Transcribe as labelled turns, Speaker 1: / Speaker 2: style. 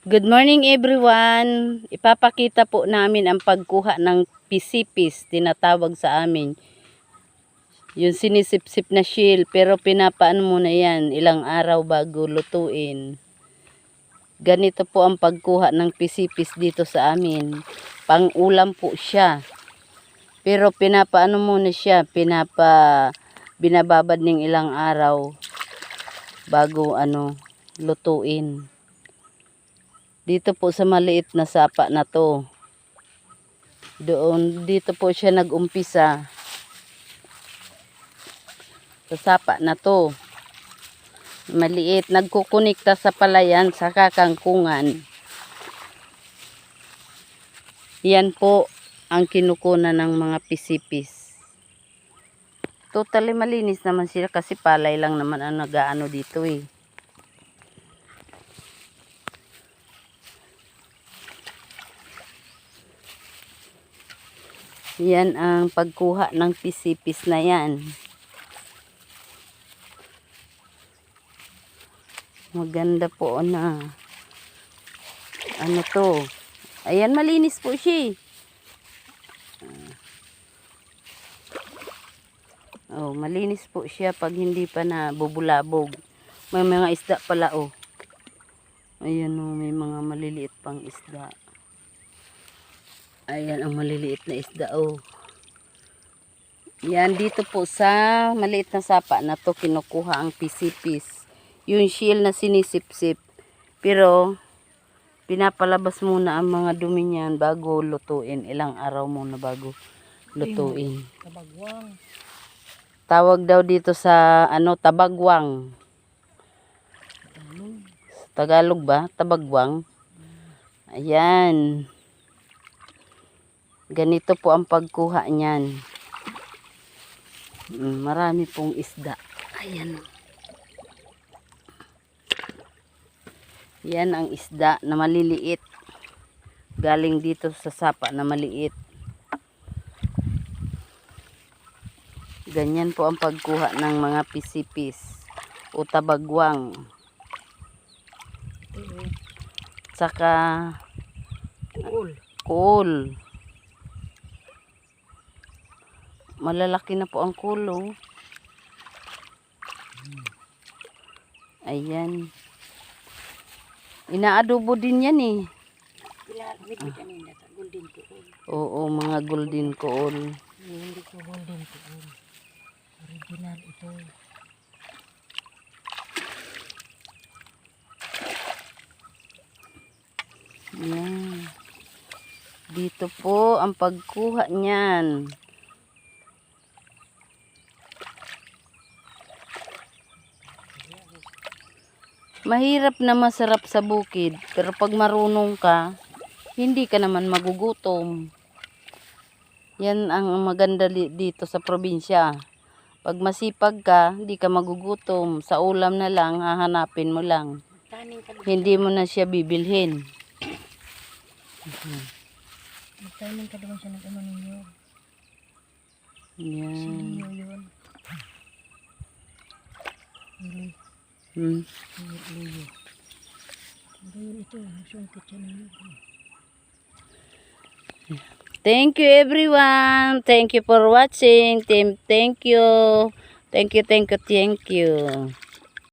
Speaker 1: Good morning everyone. Ipapakita po namin ang pagkuha ng pisipis, tinatawag sa amin. Yung sinisip-sip na shell, pero pinapaan muna yan ilang araw bago lutuin. Ganito po ang pagkuha ng pisipis dito sa amin. Pang-ulam po siya. Pero pinapaano muna siya, pinapa binababad ng ilang araw bago ano lutuin. Dito po sa maliit na sapa na to. Doon, dito po siya nag-umpisa. Sa sapa na to. Maliit, nagkukunikta sa palayan sa kakangkungan. Yan po ang kinukunan ng mga pisipis. Totally malinis naman sila kasi palay lang naman ang nagaano dito eh. Yan ang pagkuha ng pisipis na yan. Maganda po na. Ano to? Ayan, malinis po siya eh. Oh, malinis po siya pag hindi pa na bubulabog. May mga isda pala oh. Ayan oh, may mga maliliit pang isda. Ayan ang maliliit na isda oh. Yan dito po sa maliit na sapa na to kinukuha ang pisipis. Yung shell na sinisip-sip. Pero pinapalabas muna ang mga dumi niyan bago lutuin. Ilang araw muna bago lutuin.
Speaker 2: Kabagwang.
Speaker 1: Tawag daw dito sa ano tabagwang. Tagalog ba? Tabagwang. Ayan. Ganito po ang pagkuha niyan. Mm, Marami pong isda. Ayan. Yan ang isda na maliliit. Galing dito sa sapa na maliit. Ganyan po ang pagkuha ng mga pisipis o tabagwang. Saka
Speaker 2: Kuol.
Speaker 1: cool. Malalaki na po ang kulo. Ayan. Inaadobo din yan eh.
Speaker 2: Kuol.
Speaker 1: Oo, mga golden cool.
Speaker 2: Hindi ko golden kuol. Original ito.
Speaker 1: Yan. Dito po ang pagkuha niyan. Mahirap na masarap sa bukid, pero pag marunong ka, hindi ka naman magugutom. Yan ang maganda dito sa probinsya. Pag masipag ka, hindi ka magugutom. Sa ulam na lang, hahanapin mo lang. Hindi mo na siya bibilhin.
Speaker 2: Magtanim ka naman siya ano ninyo.
Speaker 1: Yan.
Speaker 2: Ninyo yun. Ili.
Speaker 1: Thank you everyone. Thank you for watching. Thank you. Thank you, thank you, thank you.